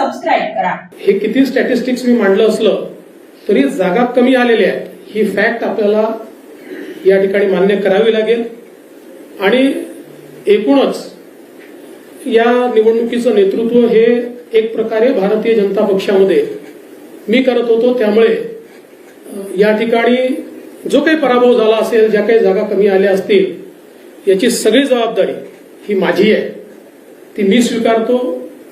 Subscribe करा. हे किती स्टॅटिस्टिक्स मी मांडलं असलं तरी जागा कमी आलेल्या आहेत ही फॅक्ट आपल्याला या ठिकाणी मान्य करावी लागेल. आणि एकूणच या निवडणुकीचं नेतृत्व हे एक प्रकारे भारतीय जनता पक्षामध्ये मी करत होतो. त्यामुळे या ठिकाणी जो काही पराभव झाला असेल ज्या काही जागा कमी आल्या असतील याची सगळी जबाबदारी ही माझी आहे. ती मी स्वीकारतो.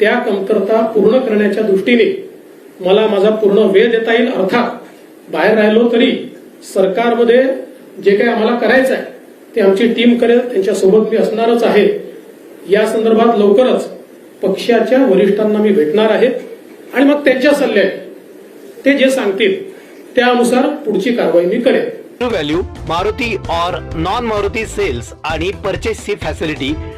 त्या कमतरता पूर्ण करण्याच्या दृष्टीने मला माझा पूर्ण वेळ देता येईल अर्थात बाहेर राहिलो तरी सरकारमध्ये जे काही आम्हाला करायचं आहे ते आमची टीम करेल त्यांच्यासोबत मी असणारच आहे. या संदर्भात लवकरच पक्षाच्या वरिष्ठांना मी भेटणार आहे आणि मग त्यांच्या सल्ल्याने ते जे सांगतील त्यानुसार पुढची कारवाई मी करेन. ट्रू व्हॅल्यू मारुती और नॉन मारुती सेल्स आणि परचेसची facility